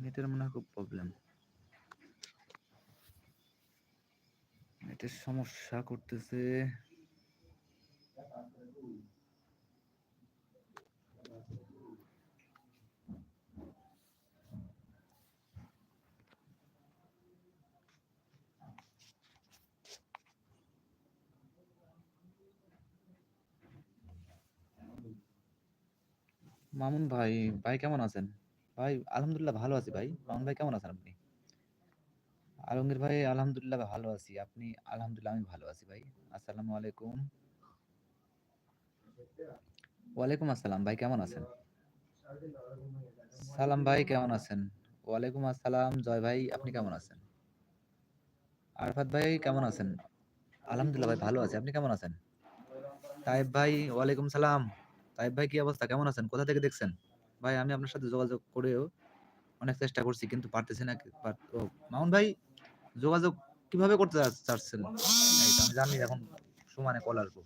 নেটের মনে হয় খুব প্রবলেম নেটের সমস্যা করতেছে। মামুন ভাই ভাই কেমন আছেন? ভাই আলহামদুলিল্লাহ ভালো আছি ভাই। মামুন ভাই কেমন আছেন আপনি? আলমগীর ভাই আলহামদুলিল্লাহ ভালো আছি। আপনি আলহামদুলিল্লাহ আমি ভালো আছি ভাই। আসসালামু আলাইকুম। ওয়ালাইকুম আসসালাম ভাই কেমন আছেন? সালাম ভাই কেমন আছেন? ওয়ালাইকুম আসসালাম জয় ভাই আপনি কেমন আছেন? আরফাত ভাই কেমন আছেন? আলহামদুলিল্লাহ ভাই ভালো আছি। আপনি কেমন আছেন? তাইব ভাই ওয়ালাইকুম সালাম। তাইব ভাই কি অবস্থা? কেমন আছেন? কোথা থেকে দেখছেন? ভাই, আমি আপনার সাথে যোগাযোগ করেও অনেক চেষ্টা করছি, কিন্তু পারতেছি না মামুন ভাই, যোগাযোগ কীভাবে করতে চাচ্ছেন? আমি জানি, এখন সমানে কল আসব।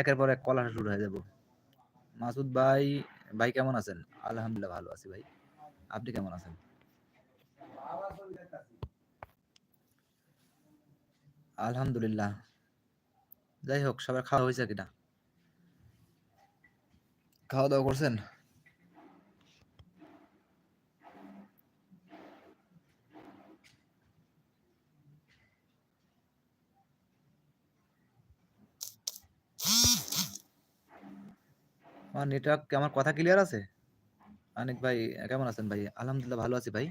একের পর এক কল আসা শুরু হয়ে যাব। মাসুদ ভাই ভাই কেমন আছেন? আলহামদুলিল্লাহ ভালো আছি ভাই। আপনি কেমন আছেন? আলহামদুলিল্লাহ। যাই হোক, সবার খাওয়া হয়েছে কিনা? খাওয়া দাওয়া করছেন? আমার নেটওয়ার্ক আমার কথা ক্লিয়ার আছে? আনিক ভাই, কেমন আছেন ভাই? আলহামদুলিল্লাহ ভালো আছি ভাই।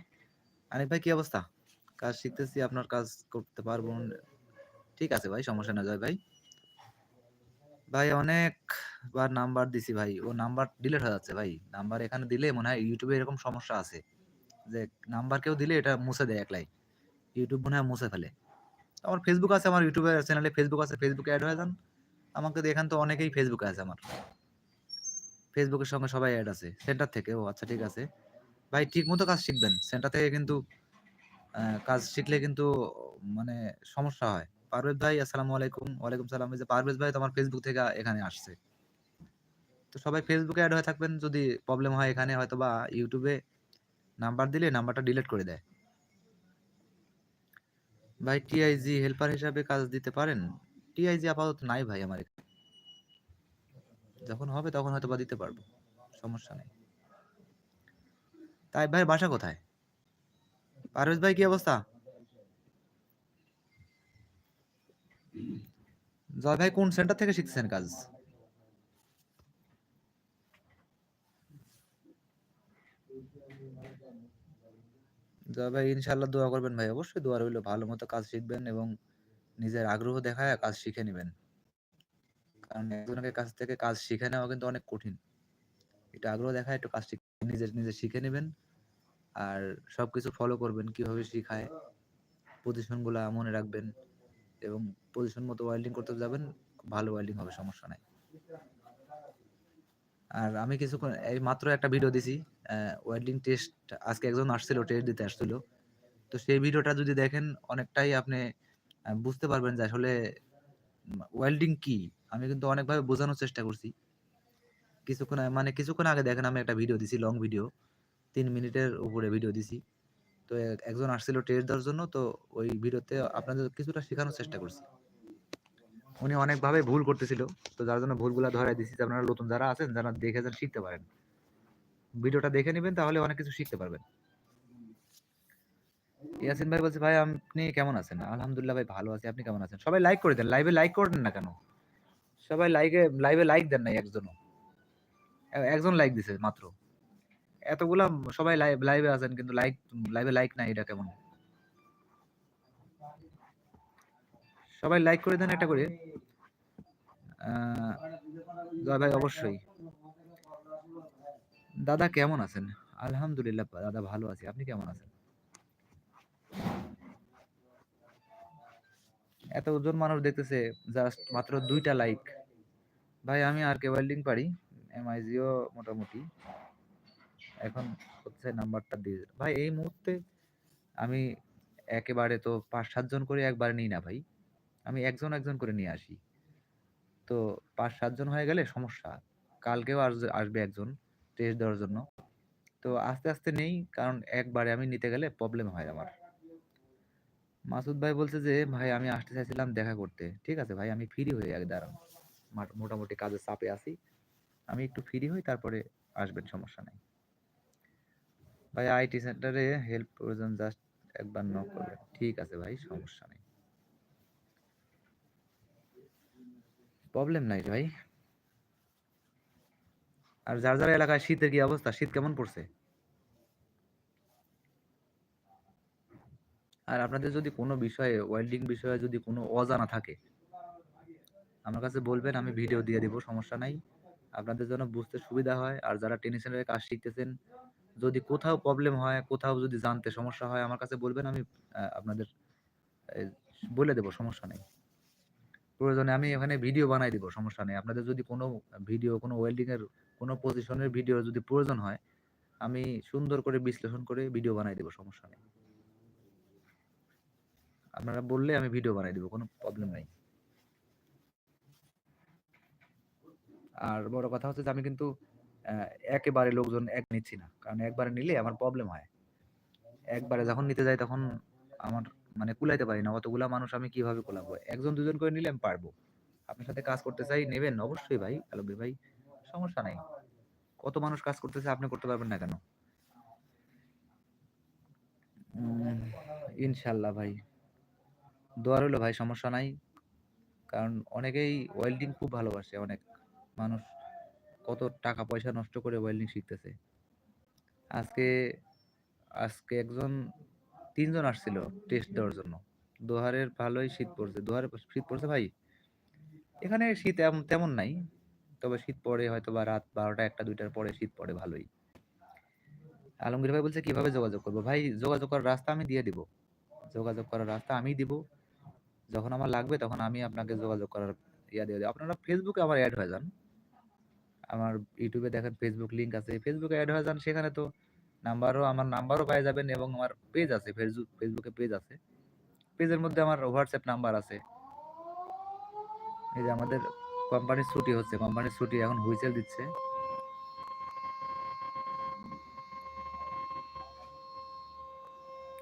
আনিক ভাই, কি অবস্থা? কাজ শিখতেছি, আপনার কাজ করতে পারব। ঠিক আছে ভাই, সমস্যা না যায় ভাই। ভাই অনেক বার নাম্বার দিছি ভাই। ও নাম্বার ডিলিট হয়ে যাচ্ছে ভাই। নাম্বার এখানে দিলে মনে হয় ইউটিউবে এরকম সমস্যা আছে। যে নাম্বার কেউ দিলে এটা মুছে দেয় একলাই ইউটিউব মনে হয় মুছে ফেলে। আমার ফেসবুক আছে, আমার ইউটিউবের চ্যানেলে ফেসবুক আছে ফেসবুকে অ্যাড হয়ে যান। আমাকে এখান তো অনেকেই ফেসবুকে আছে আমার। ফেসবুকের সঙ্গে সবাই অ্যাড আছে। সেন্টার থেকে। ও আচ্ছা ঠিক আছে। ভাই ঠিক মতো কাজ শিখবেন। সেন্টার থেকে কিন্তু কাজ শিখলে কিন্তু মানে সমস্যা হয়। পারভেজ ভাই, আসসালামু আলাইকুম। ওয়ালাইকুম সালাম। যে পারভেজ ভাই তোমার ফেসবুক থেকে এখানে আসছে। তো সবাই ফেসবুকে অ্যাড হয়ে থাকবেন। যদি প্রবলেম হয় এখানে হয়তো বা ইউটিউবে নাম্বার দিলে নাম্বারটা ডিলিট করে দেয়। ভাই টিআইজি হেল্পার হিসাবে কাজ দিতে পারেন? টিআইজি আপাতত নাই ভাই আমার। যখন হবে তখন হয়তো বা দিতে পারব। সমস্যা নেই। তাই ভাই, বাসা কোথায়? পারভেজ ভাই, কি অবস্থা? জয় ভাই, কোন সেন্টার থেকে শিখছেন কাজ? জয় ভাই ইনশাল্লাহ দোয়া করবেন ভাই, অবশ্যই দোয়া রইল। ভালো মতো কাজ শিখবেন এবং নিজের আগ্রহ দেখায় কাজ শিখে নেবেন। কারণ একজনের কাছ থেকে কাজ শিখে নেওয়া কিন্তু অনেক কঠিন। এটা আগ্রহ দেখায়, একটু কাজ শিখ- নিজে শিখে নেবেন। আর সবকিছু ফলো করবেন, কীভাবে শিখায় পজিশনগুলা মনে রাখবেন। এবং পজিশন মতো ওয়েল্ডিং করতে যাবেন ভালো ওয়েল্ডিং হবে, সমস্যা নাই। আর আমি কিছুক্ষণ, এই মাত্র একটা ভিডিও দিছি ওয়েল্ডিং টেস্ট আজকে একজন আসছিল টেস্ট দিতে আসছিল। তো সেই ভিডিওটা যদি দেখেন, অনেকটাই আপনি বুঝতে পারবেন যে আসলে ওয়েল্ডিং কি। আমি কিন্তু অনেকভাবে বোঝানোর চেষ্টা করছি। কিছুক্ষণ মানে কিছুক্ষণ আগে দেখেন আমি একটা ভিডিও দিছি লং ভিডিও তিন মিনিটের উপরে ভিডিও দিছি। তো একজন আসছিল টেস্ট দেওয়ার জন্য, তো ওই ভিডিওতে আপনাদের কিছুটা শেখানোর চেষ্টা করছি। উনি অনেকভাবে ভুল করতেছিল, তো যার জন্য ভুলগুলা ধরাই যে আপনারা নতুন যারা আছেন, যারা দেখে যান, শিখতে পারেন। ভিডিওটা দেখে নেবেন, তাহলে অনেক কিছু শিখতে পারবেন। ইয়াসিন ভাই বলছে, ভাই, আপনি কেমন আছেন? আলহামদুলিল্লাহ ভাই, ভালো আছি। আপনি কেমন আছেন? সবাই লাইক করে দেন। লাইভে লাইক করেন না কেন? সবাই লাইকে লাইভে লাইক দেন না একজনও। একজন লাইক দিছে মাত্র। এতগুলা সবাই লাইভ লাইভে আছেন, কিন্তু লাইক লাইভে লাইক নাই এটা কেমন? সবাই লাইক করে দেন একটা করে। জয় ভাই অবশ্যই। দাদা কেমন আছেন? আলহামদুলিল্লাহ, দাদা ভালো আছি। আপনি কেমন আছেন? এতজন মানুষ দেখতেছে জাস্ট মাত্র দুইটা লাইক ভাই, আমি আর কে ওয়েল্ডিং পারি এমআইজিও মোটামুটি। এখন হচ্ছে নাম্বারটা দিয়ে। ভাই, এই মুহূর্তে আমি একেবারে তো পাঁচ সাতজন করে একবারে নিই না ভাই। আমি একজন একজন করে নিয়ে আসি। তো পাঁচ সাতজন হয়ে গেলে সমস্যা। কালকেও আস- আসবে একজন টেস্ট দেওয়ার জন্য। তো আস্তে আস্তে নেই, কারণ একবারে আমি নিতে গেলে প্রবলেম হয় আমার। মাসুদ ভাই বলছে যে, ভাই, আমি আসতে চাইছিলাম দেখা করতে। ঠিক আছে ভাই, আমি ফ্রি হয়ে আগে দাঁড়ান। মাট- মোটামুটি কাজের চাপে আছি। আমি একটু ফ্রি হই, তারপরে আসবেন, সমস্যা নাই। ভাই আইটি সেন্টারে হেল্প প্রয়োজন জাস্ট একবার নক করবেন ঠিক আছে ভাই, সমস্যা নেই। প্রবলেম নাই ভাই। আর যার যার এলাকায় শীতের কি অবস্থা? শীত কেমন পড়ছে? আর আপনাদের যদি কোনো বিষয়ে ওয়েল্ডিং বিষয়ে যদি কোনো অজানা থাকে, আমার কাছে বলবেন, আমি ভিডিও দিয়ে দেবো, সমস্যা নাই। আপনাদের জন্য বুঝতে সুবিধা হয়। আর যারা টেনিসের কাজ শিখতেছেন যদি কোথাও প্রবলেম হয়, কোথাও যদি জানতে সমস্যা হয়, আমার কাছে বলবেন, আমি আপনাদের বলে দেবো, সমস্যা নেই। প্রয়োজনে আমি এখানে ভিডিও বানাই দিব, সমস্যা নেই। আপনাদের যদি কোনো ভিডিও কোনো ওয়েল্ডিং এর, কোনো পজিশনের ভিডিও যদি প্রয়োজন হয়, আমি সুন্দর করে বিশ্লেষণ করে ভিডিও বানাই দেবো, সমস্যা নেই। আপনারা বললে আমি ভিডিও বানাই দেবো, কোনো প্রবলেম নাই। আর বড় কথা হচ্ছে যে, আমি কিন্তু একেবারে লোকজন এক নিচ্ছি না। কারণ একবারে নিলে আমার প্রবলেম হয়। একবারে যখন নিতে যাই তখন আমার মানে কুলাইতে পারি না। অতগুলা মানুষ আমি কীভাবে কুলাবো? একজন, দুজন করে নিলে আমি পারব। আপনার সাথে কাজ করতে চাই, নেবেন অবশ্যই ভাই আলমগীর ভাই সমস্যা নাই। কত মানুষ কাজ করতেছে আপনি করতে পারবেন না কেন? ইনশাল্লাহ ভাই। দোয়া রইল ভাই, সমস্যা নাই। কারণ অনেকেই ওয়েল্ডিং খুব ভালোবাসে, অনেক মানুষ। কত টাকা পয়সা নষ্ট করে ওয়েল্ডিং শিখতেছে। আজকে আজকে একজন, তিনজন আসছিল টেস্ট দেওয়ার জন্য। দোহারের ভালোই শীত পড়ছে। দোহারে শীত পড়ছে ভাই? এখানে শীত এম- তেমন নাই। তবে শীত পড়ে হয়তো বা রাত বারোটা একটা, দুইটার পরে শীত পড়ে ভালোই। আলমগীর ভাই বলছে, কীভাবে যোগাযোগ করব? ভাই, যোগাযোগ করার রাস্তা আমি দিয়ে দিব। যোগাযোগ করার রাস্তা আমি দিব। যখন আমার লাগবে, তখন আমি আপনাকে যোগাযোগ করার ইয়া দিয়ে দেবো। আপনারা ফেসবুকে আমার অ্যাড হয়ে যান। আমার ইউটিউবে দেখেন ফেসবুক লিংক আছে। ফেসবুকে অ্যাড হয়ে যান, সেখানে তো নাম্বারও আমার নাম্বারও পেয়ে যাবেন এবং আমার পেজ আছে ফেসবুক ফেসবুকে পেজ আছে। পেজের মধ্যে আমার হোয়াটসঅ্যাপ নাম্বার আছে। এই যে আমাদের কোম্পানির ছুটি হচ্ছে কোম্পানির ছুটি এখন হুইসেল দিচ্ছে।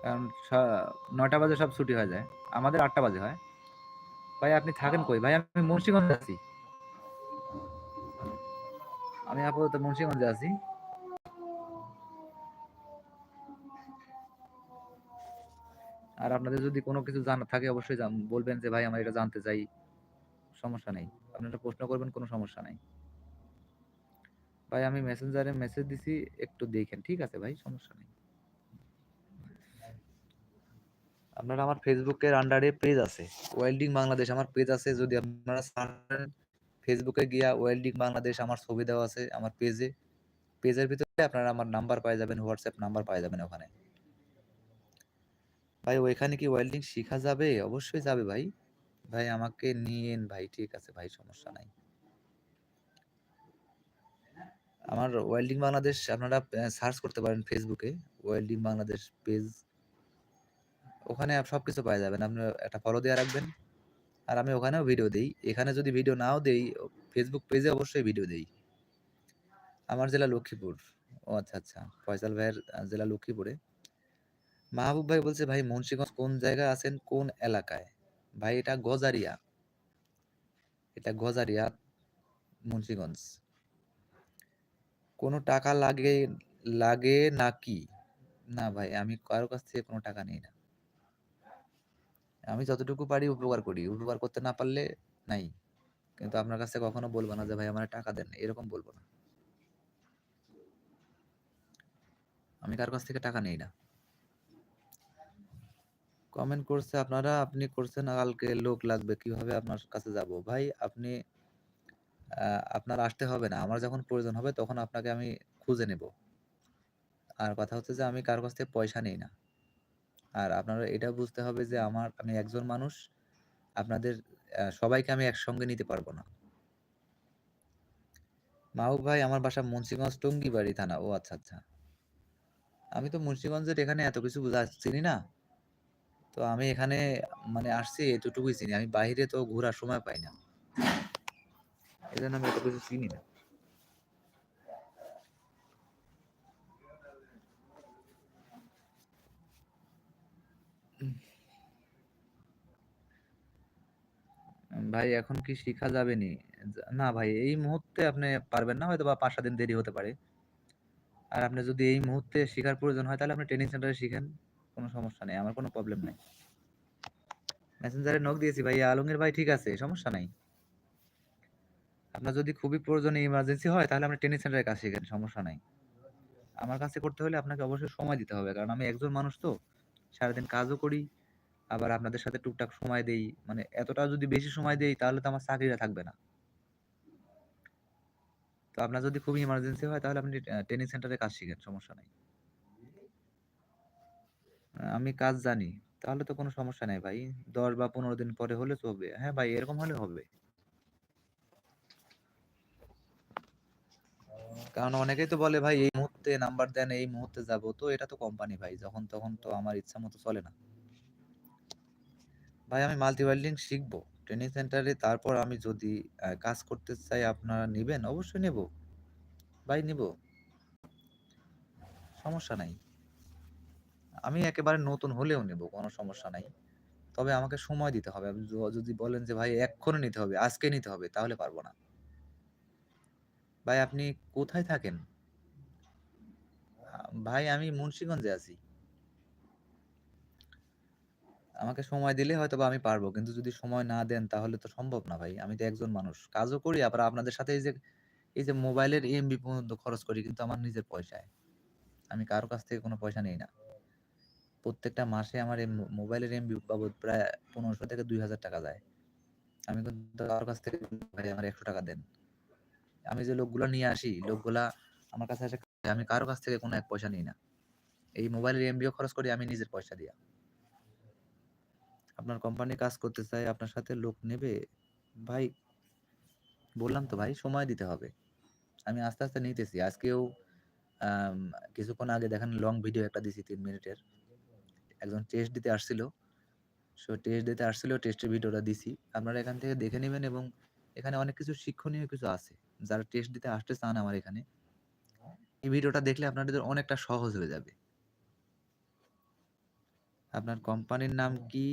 কারণ নয়টা বাজে সব ছুটি হয়ে যায়। আমাদের আটটা বাজে হয়। ভাই, আপনি থাকেন কই? ভাই, আমি মুন্সিগঞ্জে আছি। আমি আপাতত মুন্সিগঞ্জে আছি। আর আপনাদের যদি কোনো কিছু জানা থাকে, অবশ্যই বলবেন যে, ভাই, আমরা এটা জানতে চাই। সমস্যা নেই। আপনারা প্রশ্ন করবেন, কোনো সমস্যা নাই। ভাই, আমি মেসেঞ্জারে মেসেজ দিছি, একটু দেখেন, ঠিক আছে ভাই? সমস্যা নেই। আপনারা আমার ফেসবুকের আন্ডারে পেজ আছে। ওয়েল্ডিং বাংলাদেশ আমার পেজ আছে। যদি আপনারা ফেসবুকে গিয়া ওয়েল্ডিং বাংলাদেশ আমার ছবি দেওয়া আছে আমার পেজে পেজের ভিতরে আপনারা আমার নাম্বার পাই যাবেন হোয়াটসঅ্যাপ নাম্বার পাই যাবেন ওখানে। ভাই, ওইখানে কি ওয়েল্ডিং শেখা যাবে? অবশ্যই যাবে ভাই। ভাই, আমাকে নিয়েন ভাই, ঠিক আছে ভাই, সমস্যা নাই। আমার ওয়েল্ডিং বাংলাদেশ আপনারা সার্চ করতে পারেন ফেসবুকে ওয়েল্ডিং বাংলাদেশ পেজ ওখানে সব কিছু পাওয়া যাবেন আপনি একটা ফলো দিয়ে রাখবেন। আর আমি ওখানেও ভিডিও দেই। এখানে যদি ভিডিও নাও দেই ফেসবুক পেজে অবশ্যই ভিডিও দেই। আমার জেলা লক্ষ্মীপুর। ও আচ্ছা আচ্ছা। ফয়সাল ভাইয়ের জেলা লক্ষ্মীপুরে। মাহবুব ভাই বলছে, ভাই, মুন্সিগঞ্জ কোন জায়গায় আছেন? কোন এলাকায়? ভাই, এটা গজারিয়া। এটা গজারিয়া, মুন্সিগঞ্জ। কোনো টাকা লাগে লাগে নাকি? না ভাই, আমি কারও কাছ থেকে কোনো টাকা নিই না। আমি যতটুকু পারি উপকার করি। উপকার করতে না পারলে নাই। কিন্তু আপনার কাছে কখনো বলব না যে, ভাই, আমার টাকা দেন। এরকম বলব না। আমি কার কাছ থেকে টাকা নেই না। কমেন্ট করছে আপনারা, আপনি করছেন, কালকে লোক লাগবে, কীভাবে আপনার কাছে যাব? ভাই, আপনি আপনার আসতে হবে না। আমার যখন প্রয়োজন হবে, তখন আপনাকে আমি খুঁজে নেব। আর কথা হচ্ছে যে, আমি কার কাছ থেকে পয়সা নেই না। আর আপনারা এটা বুঝতে হবে যে আমার আমি একজন মানুষ, আপনাদের সবাইকে আমি একসঙ্গে নিতে পারব না। মাহবুব ভাই, আমার বাসা মুন্সিগঞ্জ, টঙ্গিবাড়ি থানা। ও আচ্ছা আচ্ছা। আমি তো মুন্সিগঞ্জের এখানে এত কিছু বুঝা চিনি না। তো আমি এখানে মানে আসছি, এতটুকুই চিনি। আমি বাইরে তো ঘোরার সময় পাই না। এই জন্য আমি এত কিছু চিনি না। ভাই, এখন কি শিখা যাবে নি না ভাই, এই মুহূর্তে আপনি পারবেন না হয়তো বা পাঁচ সাত দিন দেরি হতে পারে। আর আপনি যদি এই মুহূর্তে শেখার প্রয়োজন হয়, তাহলে আপনি ট্রেনিং সেন্টারে শিখেন, কোনো সমস্যা নেই, আমার কোনো প্রবলেম নাই। মেসেঞ্জারে নক দিয়েছি ভাই, আলমগীর ভাই ঠিক আছে, সমস্যা নাই। আপনার যদি খুবই প্রয়োজনীয় ইমার্জেন্সি হয়, তাহলে আপনি ট্রেনিং সেন্টারে কাজ শিখেন, সমস্যা নাই। আমার কাছে করতে হলে আপনাকে অবশ্যই সময় দিতে হবে, কারণ আমি একজন মানুষ তো, সারাদিন কাজও করি আবার আপনাদের সাথে টুকটাক সময় দেই মানে এতটা যদি বেশি সময় দেই তাহলে তো আমার চাকরিটা থাকবে না। তো আপনার যদি খুবই ইমার্জেন্সি হয় তাহলে আপনি ট্রেনিং সেন্টারে কাজ শিখেন, সমস্যা নাই। আমি কাজ জানি, তাহলে তো কোনো সমস্যা নাই ভাই। দশ বা পনেরো দিন পরে হলে চলবে। হ্যাঁ ভাই, এরকম হলে হবে। কারণ অনেকেই তো বলে ভাই, এই মুহূর্তে নাম্বার দেন, এই মুহূর্তে যাব। তো এটা তো কোম্পানি ভাই, যখন তখন তো আমার ইচ্ছা মতো চলে না। ভাই আমি মাল্টি ওয়েল্ডিং শিখব ট্রেনিং সেন্টারে তারপর আমি যদি কাজ করতে চাই আপনারা নেবেন? অবশ্যই নেব। ভাই নেব। সমস্যা নাই। আমি একেবারে নতুন হলেও নেব, কোনো সমস্যা নাই। তবে আমাকে সময় দিতে হবে। যদি বলেন যে, ভাই এক্ষণে নিতে হবে, আজকে নিতে হবে তাহলে পারব না। ভাই, আপনি কোথায় থাকেন? ভাই, আমি মুন্সিগঞ্জে আছি। আমাকে সময় দিলে হয়তো বা আমি পারব। কিন্তু যদি সময় না দেন তাহলে তো সম্ভব না ভাই। আমি তো একজন মানুষ। কাজও করি, আবার আপনাদের সাথে এই যে এই যে মোবাইলের এমবি পর্যন্ত খরচ করি, কিন্তু আমার নিজের পয়সায়। আমি কারও কাছ থেকে কোনো পয়সা নেই না। প্রত্যেকটা মাসে আমার এই মো- মোবাইলের এমবি বাবদ প্রায় পনেরোশো থেকে দুই হাজার টাকা যায়। আমি কিন্তু কারোর কাছ থেকে ভাই আমার একশো টাকা দেন। আমি যে লোকগুলো নিয়ে আসি, লোকগুলা আমার কাছে এসে আমি কারও কাছ থেকে কোনো এক পয়সা নিই না। এই মোবাইলের এমবিও খরচ করি, আমি নিজের পয়সা দিয়া। আপনার কোম্পানি কাজ করতে চাই আপনার সাথে লোক নেবে, ভাই, বললাম তো ভাই, সময় দিতে হবে। আমি আস্তে আস্তে নিতেছি। আজকেও কিছুক্ষণ আগে দেখেন লং ভিডিও একটা দিছি তিন মিনিটের। একজন টেস্ট দিতে আসছিল। সো টেস্ট দিতে আসছিল টেস্টের ভিডিওটা দিছি। আপনারা এখান থেকে দেখে নেবেন এবং এখানে অনেক কিছু শিক্ষণীয় কিছু আছে। যারা টেস্ট দিতে আসতে চান আমার এখানে, এই ভিডিওটা দেখলে আপনাদের অনেকটা সহজ হয়ে যাবে। আপনার কোম্পানির নাম কি?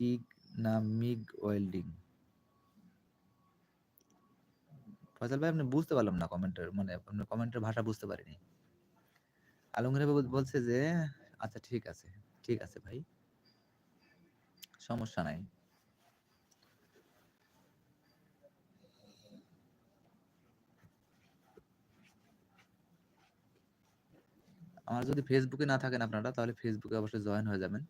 টিগ না মিগ ওয়েল্ডিং? ফয়সাল ভাই, আপনি বুঝতে পারলাম না কমেন্টের মানে আপনার কমেন্টের ভাষা বুঝতে পারিনি। আলমগীর ভাই বলছে যে আচ্ছা ঠিক আছে ঠিক আছে ভাই। সমস্যা নাই। আমার যদি ফেসবুকে না থাকেন আপনারা, তাহলে ফেসবুকে অবশ্যই জয়েন হয়ে যাবেন।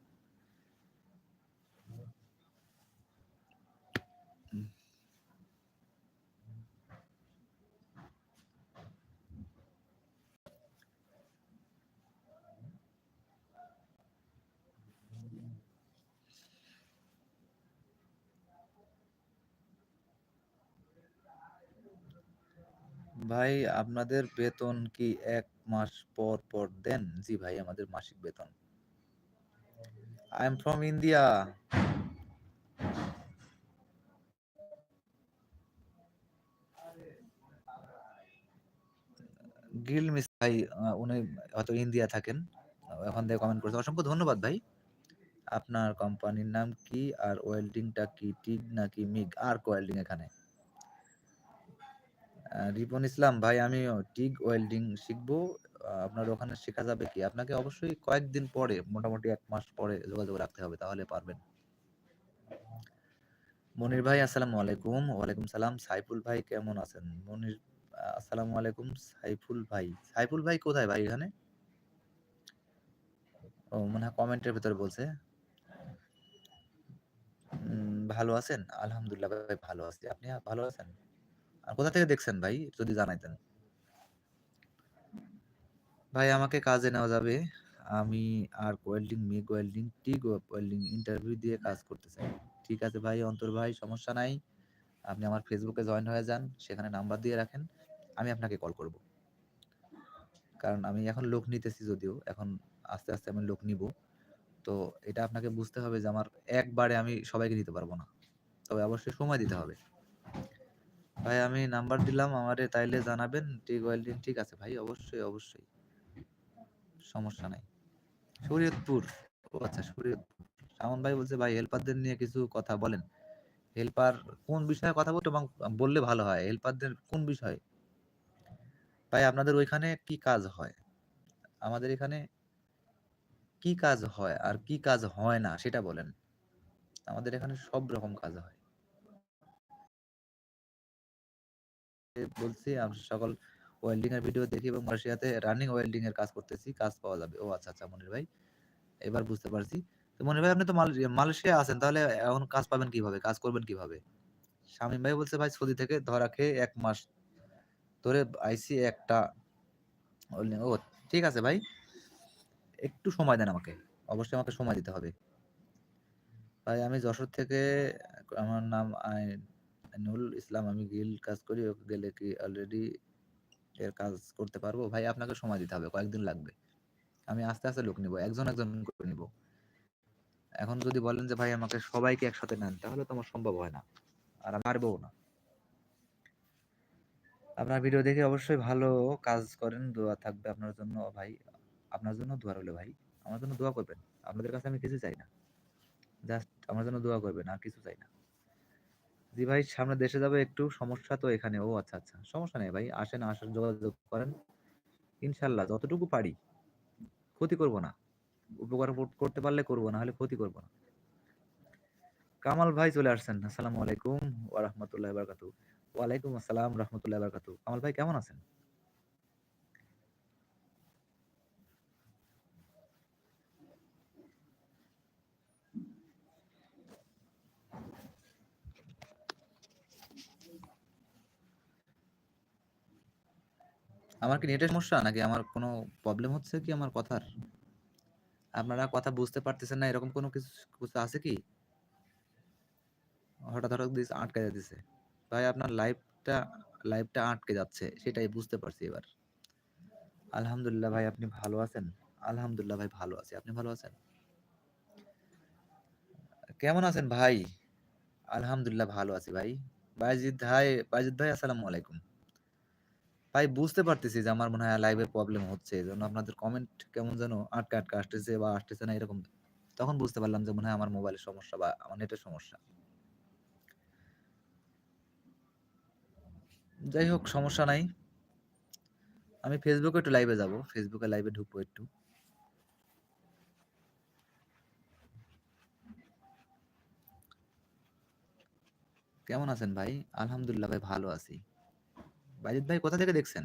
ভাই, আপনাদের বেতন কি এক মাস পর পর দেন? জি ভাই, আমাদের মাসিক বেতন। আই এম ফ্রম ইন্ডিয়া গিল মিস ভাই উনি হয়তো ইন্ডিয়া থাকেন। এখন থেকে কমেন্ট করেছে। অসংখ্য ধন্যবাদ ভাই। আপনার কোম্পানির নাম কি? আর ওয়েল্ডিংটা কি টিগ নাকি মিগ? আর ওয়েল্ডিং এখানে? রিপন ইসলাম, ভাই আমি টিগ ওয়েল্ডিং শিখব। আপনার ওখানে শেখা যাবে কি? আপনাকে অবশ্যই কয়েকদিন পরে, মোটামুটি এক মাস পরে যোগাযোগ রাখতে হবে, তাহলে পারবেন। মনির ভাই, আসসালামু আলাইকুম। ওয়ালাইকুম সালাম। সাইফুল ভাই, কেমন আছেন? মনির আসসালামু আলাইকুম। সাইফুল ভাই সাইফুল ভাই কোথায় ভাই এখানে? ও, মনে হয় কমেন্টের ভিতরে বলছে। ভালো আছেন? আলহামদুলিল্লাহ ভাই, ভালো আছি। আপনি ভালো আছেন? আর কোথা থেকে দেখছেন ভাই? যদি জানাইতেন। ভাই, আমাকে কাজে নেওয়া যাবে। আমি আর welding MIG welding TIG welding interview দিয়ে কাজ করতে চাই। ঠিক আছে ভাই, অন্তর ভাই, সমস্যা নাই। আপনি আমার ফেসবুকে জয়েন হয়ে যান, সেখানে নাম্বার দিয়ে রাখেন। আমি আপনাকে কল করব। কারণ আমি এখন লোক নিতেছি যদিও, এখন আস্তে আস্তে আমি লোক নিব। তো এটা আপনাকে বুঝতে হবে যে আমার একবারে আমি সবাইকে দিতে পারব না। তবে অবশ্যই সময় দিতে হবে। ভাই, আমি নাম্বার দিলাম, আমারে তাইলে জানাবেন টিক ওয়েল্ডিং ঠিক আছে ভাই, অবশ্যই অবশ্যই। সমস্যা নাই। শরীয়তপুর, ও আচ্ছা শরীয়তপুর। শামন ভাই বলছে, ভাই হেল্পারদের নিয়ে কিছু কথা বলেন। হেল্পার কোন বিষয়ে কথা বলতে এবং বললে ভালো হয়? হেল্পারদের কোন বিষয়ে? ভাই, আপনাদের ওইখানে কি কাজ হয়? আমাদের এখানে কি কাজ হয় আর কি কাজ হয় না, সেটা বলেন। আমাদের এখানে সব রকম কাজ হয়। বলছি, আমি সকল ওয়েল্ডিং এর ভিডিও দেখি এবং মালয়েশিয়াতে রানিং ওয়েল্ডিং এর কাজ করতেছি, কাজ পাওয়া যাবে। ও আচ্ছা আচ্ছা মনির ভাই, এবার বুঝতে পারছি। তো মনির ভাই, আপনি তো মালয়েশিয়া আছেন, তাহলে এখন কাজ পাবেন কীভাবে? কাজ করবেন কীভাবে? শামীম ভাই বলছে, ভাই, সৌদি থেকে ধরা খেয়ে এক মাস ধরে আইসি একটা ও, ঠিক আছে ভাই, একটু সময় দেন আমাকে, অবশ্যই আমাকে সময় দিতে হবে। ভাই, আমি যশোর থেকে, আমার নাম আইনুল ইসলাম, আমি গিল কাজ করি গেলে কি অলরেডি এর কাজ করতে পারব? ভাই, আপনাকে সময় দিতে হবে, কয়েকদিন লাগবে। আমি আস্তে আস্তে লোক নিব, একজন একজন করে নিব। এখন যদি বলেন যে, ভাই, আমাকে সবাইকে একসাথে নেন তাহলে তো আমার সম্ভব হয় না, আর আমি না। আপনার ভিডিও দেখে অবশ্যই ভালো কাজ করেন, দোয়া থাকবে আপনার জন্য, ভাই। আপনার জন্য দোয়া রইল, ভাই। আমার জন্য দোয়া করবেন। আপনাদের কাছে আমি কিছু চাই না। জাস্ট আমার জন্য দোয়া করবেন, আর কিছু চাই না। জি ভাই, সামনে দেশে যাবে একটু সমস্যা তো এখানে। ও আচ্ছা আচ্ছা। সমস্যা নেই ভাই, আসেন আসার যোগাযোগ করেন। ইনশাল্লাহ, যতটুকু পারি। ক্ষতি করব না। উপকার করতে পারলে করব, না হলে ক্ষতি করব না। কামাল ভাই চলে আসছেন। আসসালামু আলাইকুম ওয়া রাহমাতুল্লাহি ওয়া বারাকাতু ওয়া আলাইকুম আসসালাম রাহমাতুল্লাহি ওয়া বারাকাতু কামাল ভাই, কেমন আছেন? আমার কি নেটের সমস্যা? নাকি আমার কোনো প্রবলেম হচ্ছে কি আমার কথার? আপনারা কথা বুঝতে পারতেছেন না, এরকম কোনো কিছু কিছু আছে কি? হঠাৎ হঠাৎ দিস আটকে যাচ্ছে ভাই, আপনার লাইভটা লাইভটা আটকে যাচ্ছে, সেটাই বুঝতে পারছি এবার। আলহামদুলিল্লাহ ভাই, আপনি ভালো আছেন? আলহামদুলিল্লাহ ভাই, ভালো আছি। আপনি ভালো আছেন? কেমন আছেন ভাই? আলহামদুলিল্লাহ ভালো আছি ভাই। বাইজিদ ভাই বাইজিদ ভাই, আসসালামু আলাইকুম। ভাই বুঝতে পারতেছি যে আমার মনে হয় লাইভে প্রবলেম হচ্ছে। এই জন্য আপনাদের কমেন্ট কেমন যেন আটকে আটকে আসতেছে বা আসতেছে না এরকম। তখন বুঝতে পারলাম যে মনে হয় আমার মোবাইলের সমস্যা বা আমার নেটের সমস্যা। যাই হোক, সমস্যা নাই। আমি ফেসবুকে একটু লাইভে যাব। ফেসবুকে লাইভে ঢুকবো একটু। কেমন আছেন ভাই? আলহামদুলিল্লাহ ভাই, ভালো আছি। বাইজিদ ভাই কোথা থেকে দেখছেন?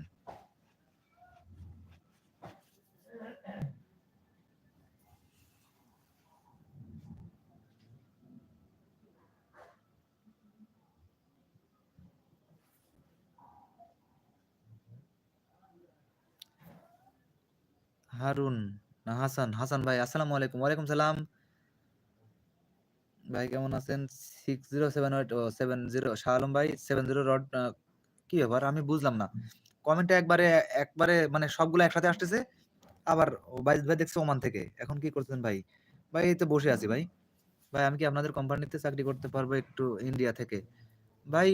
হারুন না হাসান হাসান ভাই, আসসালামু আলাইকুম। ওয়ালাইকুম সালাম। ভাই কেমন আছেন? Six zero seven eight seven zero Shah Alam ভাই সেভেন জিরো রড কি ব্যাপার? আমি বুঝলাম না। কমেন্টে একবারে একবারে মানে সবগুলো একসাথে আসতেছে। আবার বাইজ ভাই দেখছে ওমান থেকে। এখন কি করছেন ভাই? ভাই, এই তো বসে আছি ভাই। ভাই, আমি কি আপনাদের কোম্পানিতে চাকরি করতে পারব একটু ইন্ডিয়া থেকে? ভাই,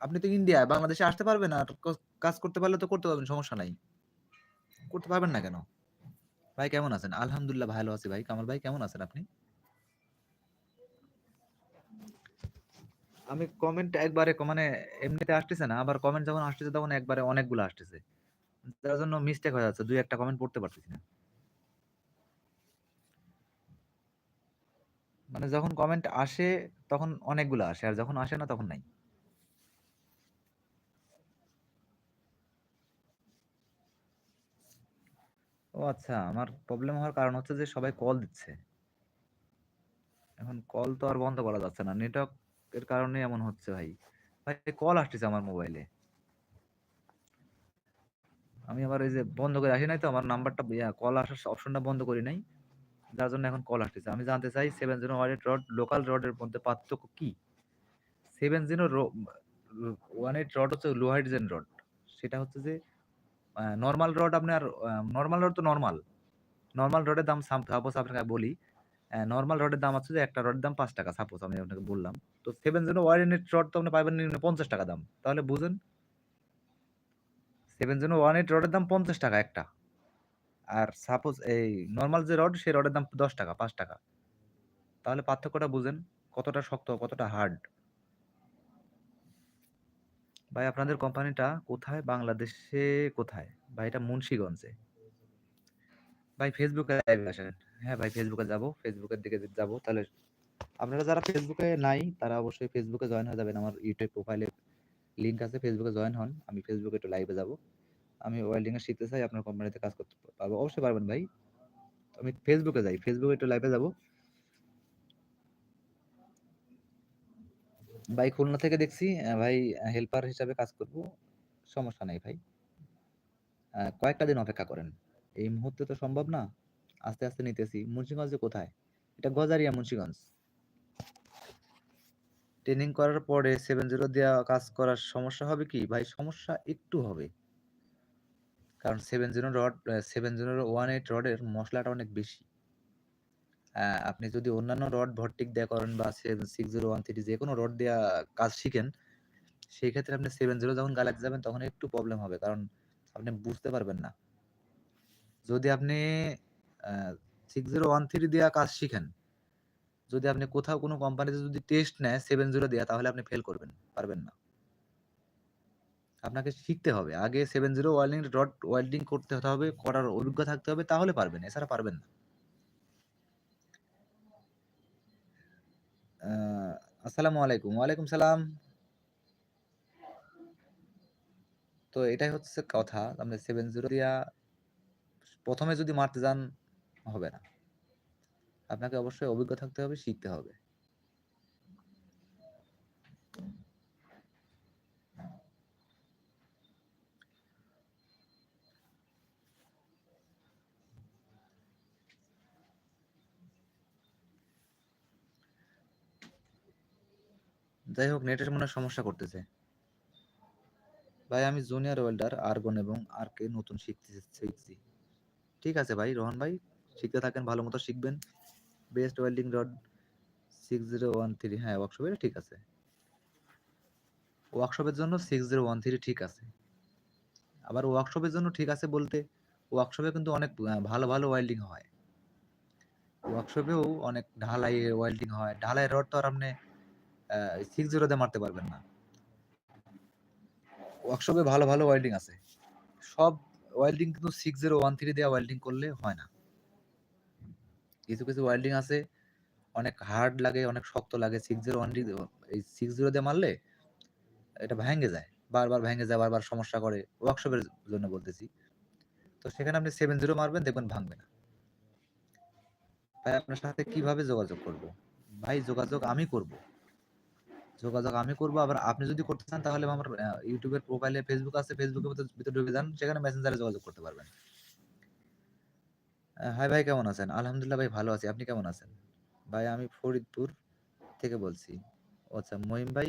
আপনি তো ইন্ডিয়া বাংলাদেশে আসতে পারবেন আর কাজ করতে পারলে তো করতে পারবেন, সমস্যা নাই। করতে পারবেন না কেন? ভাই, কেমন আছেন? আলহামদুলিল্লাহ, ভালো আছি ভাই। কামাল ভাই, কেমন আছেন আপনি? আমি কমেন্ট একবারে মানে এমনিতে আসতেছে না, আবার কমেন্ট যখন আসতেছে তখন একবারে অনেকগুলো আসতেছে। যার জন্য মিস্টেক হয়ে যাচ্ছে, দুই একটা কমেন্ট পড়তে পারতেছি না। মানে যখন কমেন্ট আসে তখন অনেকগুলো আসে, আর যখন আসে না তখন নাই। ও আচ্ছা আমার প্রবলেম হওয়ার কারণ হচ্ছে যে সবাই কল দিচ্ছে। এখন কল তো আর বন্ধ করা যাচ্ছে না। নেটওয়ার্ক এর কারণে এমন হচ্ছে ভাই। ভাই কল আসতেছে আমার মোবাইলে আমি আবার এই যে বন্ধ করে আসি নাই তো, আমার নাম্বারটা কল আসার অপশনটা বন্ধ করি নাই। যার জন্য এখন কল আসতেছে। আমি জানতে চাই seven zero one eight rod local রডের মধ্যে পার্থক্য কি? Seven zero one eight rod হচ্ছে লো হাইড্রোজেন রড সেটা হচ্ছে যে নর্মাল রড আপনার নর্মাল রড তো নর্মাল নর্মাল রডের দাম সাপোজ আপনাকে বলি নর্মাল রডের দাম আছে যে একটা রডের দাম পাঁচ টাকা সাপোজ আমি আপনাকে বললাম। তো সেভেন জিরো এইট রড তো আপনি পাবেন পঞ্চাশ টাকা দাম। তাহলে বুঝেন। সেভেন জিরো ওয়ান এইট রডের দাম পঞ্চাশ টাকা একটা। আর সাপোজ এই নর্মাল যে রড সেই রডের দাম দশ টাকা, পাঁচ টাকা। তাহলে পার্থক্যটা বুঝেন, কতটা শক্ত, কতটা হার্ড ভাই, আপনাদের কোম্পানিটা কোথায়? বাংলাদেশে কোথায়? ভাই, এটা মুন্সিগঞ্জে। ভাই ফেসবুকে লাইভে আসেন। হ্যাঁ ভাই ফেসবুকে যাব ফেসবুকের দিকে যাব। তাহলে আপনারা যারা ফেসবুকে নাই, তারা অবশ্যই ফেসবুকে জয়েন হয়ে যাবেন। আমার ইউটিউব প্রোফাইলে লিংক আছে ফেসবুকে জয়েন হন। আমি ফেসবুকে একটু লাইভে যাব। আমি ওয়েল্ডিং এর শিখতে চাই, আপনার কোম্পানিতে কাজ করতে পারব। অবশ্যই পারবেন ভাই। আমি ফেসবুকে যাই ফেসবুকে একটু লাইভে যাব। ভাই, খুলনা থেকে দেখছি ভাই হেল্পার হিসাবে কাজ করব। সমস্যা নেই ভাই। কয়েকটা দিন অপেক্ষা করেন। এই মুহূর্তে তো সম্ভব না। আস্তে আস্তে নিতেছি। মুন্সিগঞ্জে কোথায়? এটা গজারিয়া মুন্সিগঞ্জ। ট্রেনিং করার পরে সেভেন জিরো দেওয়া কাজ করার সমস্যা হবে কি? ভাই, সমস্যা একটু হবে। কারণ seven zero rod seven zero one eight রডের মশলাটা অনেক বেশি। আপনি যদি অন্যান্য রড ভর্টিক দেয়া করেন বা সিক্স জিরো ওয়ান থ্রি যে কোনো রড দেওয়া কাজ শিখেন, সেই ক্ষেত্রে আপনি সেভেন জিরো যখন গালাতে যাবেন তখন একটু প্রবলেম হবে। কারণ আপনি বুঝতে পারবেন না। যদি আপনি সিক্স জিরো ওয়ান থ্রি দেওয়া কাজ শিখেন। যদি আপনি কোথাও কোনো কোম্পানিতে যদি টেস্ট নেয় সেভেন জিরো দেওয়া তাহলে আপনি ফেল করবেন, পারবেন না। আপনাকে শিখতে হবে। আগে seven zero welding dot welding করতে হবে, করার অভিজ্ঞতা থাকতে হবে, তাহলে পারবেন, এছাড়া পারবেন না। আসসালামু আলাইকুম। ওয়ালাইকুম সালাম। তো এটাই হচ্ছে কথা। আপনি সেভেন জিরো দিয়া, প্রথমে যদি মারতে যান হবে না। আপনাকে অবশ্যই অভিজ্ঞ থাকতে হবে, শিখতে হবে। যাই হোক, নেটের মনে সমস্যা করতেছে। ভাই, আমি জুনিয়র ওয়েল্ডার আরগন এবং আর কে নতুন শিখতে শিখছি। ঠিক আছে ভাই, রোহন ভাই শিখতে থাকেন, ভালো মতো শিখবেন। Best welding rod six zero one three হ্যাঁ ওয়ার্কশপের ঠিক আছে। ওয়ার্কশপের জন্য সিক্স জিরো ওয়ান থ্রি ঠিক আছে। আবার ওয়ার্কশপের জন্য ঠিক আছে বলতে ওয়ার্কশপে কিন্তু অনেক ভালো ভালো ওয়েল্ডিং হয়। ওয়ার্কশপেও অনেক ঢালাই ওয়েল্ডিং হয়। ঢালাই রড তো আর আপনি সিক্স জিরোতে মারতে পারবেন না। ওয়ার্কশপে ভালো ভালো ওয়েল্ডিং আছে। সব ওয়েল্ডিং কিন্তু সিক্স জিরো ওয়ান থ্রি দেওয়া ওয়েল্ডিং করলে হয় না। কিছু কিছু ওয়েল্ডিং আছে, অনেক হার্ড লাগে, অনেক শক্ত লাগে সিক্স জিরো ওয়ান এই সিক্স জিরো দিয়ে মারলে এটা ভেঙে যায়, বারবার ভেঙে যায়, বারবার সমস্যা করে ওয়ার্কশপের জন্য বলতেছি। তো সেখানে আপনি সেভেন জিরো মারবেন, দেখবেন ভাঙবে না। ভাই, আপনার সাথে কীভাবে যোগাযোগ করব? ভাই, যোগাযোগ আমি করব। যোগাযোগ আমি করব, আবার আপনি যদি করতে চান, তাহলে আমার ইউটিউবের প্রোফাইলে ফেসবুক আছে ফেসবুকের ভিতরে ঢুকে যান, সেখানে মেসেঞ্জারে যোগাযোগ করতে পারবেন। হাই ভাই কেমন আছেন? আলহামদুলিল্লাহ ভাই ভালো আছি। আপনি কেমন আছেন? ভাই আমি ফরিদপুর থেকে বলছি। আচ্ছা মহিম ভাই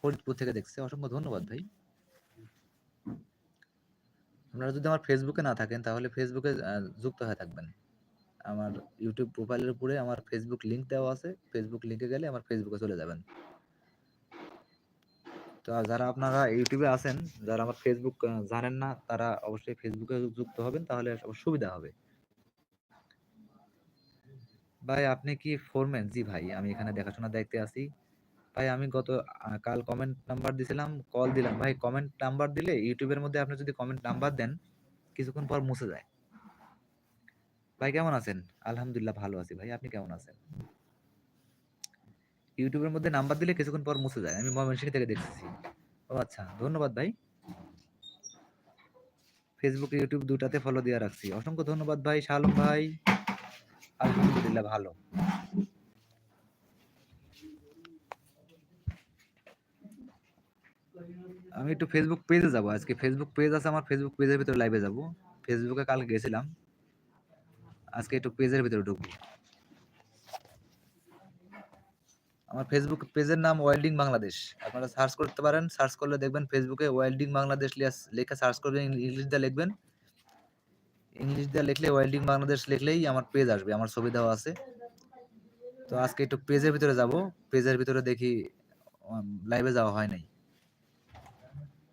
ফরিদপুর থেকে দেখছে। অসংখ্য ধন্যবাদ ভাই। আপনারা যদি আমার ফেসবুকে না থাকেন, তাহলে ফেসবুকে যুক্ত হয়ে থাকবেন। আমার ইউটিউব প্রোফাইলের উপরে আমার ফেসবুক লিংক দেওয়া আছে। ফেসবুক লিঙ্কে গেলে আমার ফেসবুকে চলে যাবেন। তো যারা আপনারা ইউটিউবে আছেন, যারা আমার ফেসবুক জানেন না, তারা অবশ্যই ফেসবুকে যুক্ত হবেন, তাহলে সুবিধা হবে। ভাই, আপনি কি ফোরম্যান জি ভাই, আমি এখানে দেখাশোনা দেখতে আসি ভাই, আমি গত কাল কমেন্ট নাম্বার দিছিলাম কল দিলাম। ভাই কমেন্ট নাম্বার দিলে ইউটিউবের মধ্যে আপনি যদি কমেন্ট নাম্বার দেন, কিছুক্ষণ পর মুছে যায়। ভাই, কেমন আছেন? আলহামদুলিল্লাহ ভালো আছি ভাই, আপনি কেমন আছেন? ইউটিউবের মধ্যে নাম্বার দিলে কিছুক্ষণ পর মুছে যায়, আমি ময়মনসিংহ থেকে দেখতেছি। ও আচ্ছা ধন্যবাদ ভাই। ফেসবুক ইউটিউব দুটাতে ফলো দিয়ে রাখছি। অসংখ্য ধন্যবাদ ভাই শালম ভাই। আলহামদুলিল্লাহ ভালো। আমি একটু ফেসবুক পেজে যাব। আজকে ফেসবুক পেজ আছে আমার। ফেসবুক পেজের ভিতরে লাইভে যাব। ফেসবুকে কাল গেছিলাম। আজকে একটু পেজের ভিতরে ঢুকবো। আমার ফেসবুক পেজের নাম ওয়েল্ডিং বাংলাদেশ আপনারা সার্চ করতে পারেন। সার্চ করলে দেখবেন ফেসবুকে ওয়েল্ডিং বাংলাদেশ লেখা সার্চ করবেন ইংলিশ দিয়ে লিখবেন। ইংলিশ দিয়ে লিখলে, ওয়েল্ডিং বাংলাদেশ লিখলেই আমার পেজ আসবে, আমার ছবি দেওয়া আছে। তো আজকে একটু পেজের ভিতরে যাব পেজের ভিতরে দেখি লাইভে যাওয়া হয় নাই।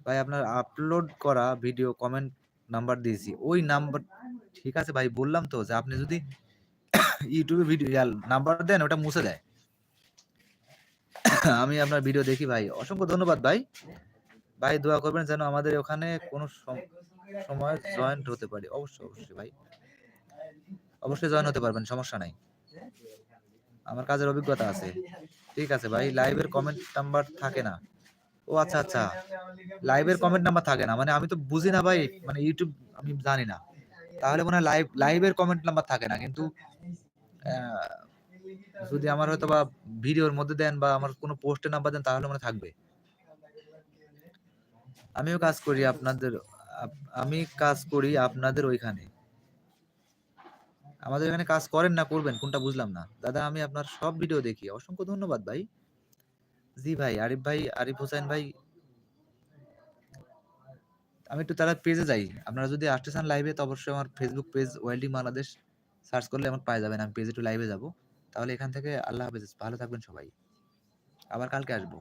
ভাই, আপনার আপলোড করা ভিডিও কমেন্ট নাম্বার দিয়েছি। ওই নাম্বার ঠিক আছে ভাই, বললাম তো যে আপনি যদি ইউটিউবে ভিডিও নাম্বার দেন, ওটা মুছে দেয়। আমি আপনার ভিডিও দেখি ভাই। অসংখ্য ধন্যবাদ ভাই। ভাই, দোয়া করবেন যেন আমাদের ওখানে কোনো সময় জয়েন্ট হতে পারি। অবশ্যই অবশ্যই ভাই। অবশ্যই জয়েন হতে পারবেন সমস্যা নাই। আমার কাজের অভিজ্ঞতা আছে। ঠিক আছে ভাই লাইভের কমেন্ট নাম্বার থাকে না। ও আচ্ছা আচ্ছা। লাইভের কমেন্ট নাম্বার থাকে না। মানে আমি তো বুঝি না ভাই মানে ইউটিউব আমি জানি না। তাহলে মনে হয় লাইভ লাইভের কমেন্ট নাম্বার থাকে না। কিন্তু যদি আমার হয়তো বা ভিডিওর মধ্যে দেন বা আমার কোনো পোস্টের নাম্বার দেন তাহলে মনে থাকবে। আমিও কাজ করি আপনাদের আপ- আমি কাজ করি আপনাদের ওইখানে। আমাদের এখানে কাজ করেন না, করবেন, কোনটা বুঝলাম না। দাদা, আমি আপনার সব ভিডিও দেখি। অসংখ্য ধন্যবাদ ভাই। জি ভাই, আরিফ ভাই, আরিফ হোসেন ভাই। আমি একটু তারা পেজে যাই। আপনারা যদি আসতে চান লাইভে তো অবশ্যই আমার Facebook page welding Bangladesh search করলে আমার পাওয়া যাবেন আমি পেজে একটু লাইভে যাব। তাহলে এখান থেকে আল্লাহ হাফেজ। ভালো থাকবেন সবাই। আবার কালকে আসব।